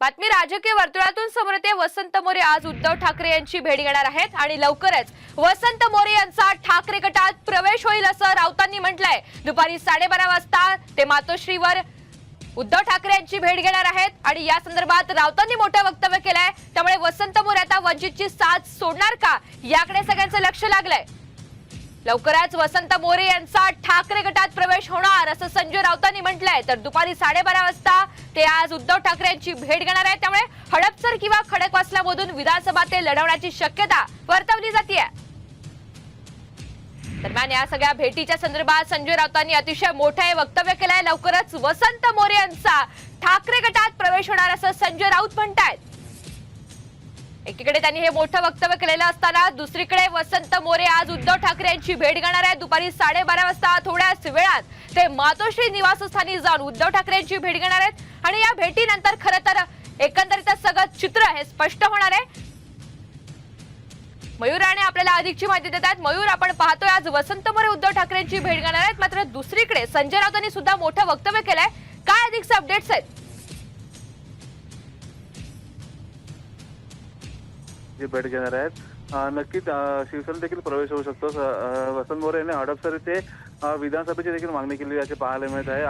बातमी राजकीय वर्तुळातून समोर येते. वसंत मोरे आज उद्धव ठाकरे यांची भेट घेणार आहेत आणि लवकरच वसंत मोरे यांचा ठाकरे गटात प्रवेश होईल असं राऊतांनी म्हटलंय. दुपारी साडेबारा वाजता ते मातोश्रीवर उद्धव ठाकरे यांची भेट घेणार आहेत आणि या संदर्भात राऊतांनी मोठं वक्तव्य केलंय. त्यामुळे वसंत मोरे आता वंचितची साथ सोडणार का? याकडे सगळ्यांचं लक्ष लागलंय. लवकरच वसंत मोरे यांचा ठाकरे गटात असं संजय राऊतांनी म्हटलंय. तर दुपारी साडेबारा वाजता ते आज उद्धव ठाकरे यांची भेट घेणार आहेत. त्यामुळे हडपसर किंवा खडकवासलामधून विधानसभा ते लढवण्याची शक्यता वर्तवली जाते दरम्यान या सगळ्या भेटीच्या संदर्भात संजय राऊतांनी अतिशय मोठं वक्तव्य केलंय. लवकरच वसंत मोरे यांचा ठाकरे गटात प्रवेश होणार असं संजय राऊत म्हणतायत. एकीकडे त्यांनी हे मोठं वक्तव्य केलेलं असताना दुसरीकडे वसंत मोरे आज उद्धव ठाकरे यांची भेट घेणार आहेत. दुपारी साडेबारा वाजता थोड्याच वेळात ते मातोश्री निवासस्थानी जाऊन उद्धव ठाकरेंची भेट घेणार आहेत. आणि या भेटीनंतर खरं तर एकंदरीतच सगळं चित्र हे स्पष्ट होणार आहे. मयूर राणे आपल्याला अधिकची माहिती देतात मयूर आपण पाहतोय आज वसंत मोरे उद्धव ठाकरेंची भेट घेणार आहेत. मात्र दुसरीकडे संजय राऊतांनी सुद्धा मोठं वक्तव्य केलंय. काय अधिकचे अपडेट्स आहेत? भेट घेणार आहेत. नक्कीच शिवसेना देखील प्रवेश होऊ शकतो. वसंत मोरे यांनी हडपसर येथे विधानसभेची देखील मागणी केली याचे पाहायला मिळत आहे.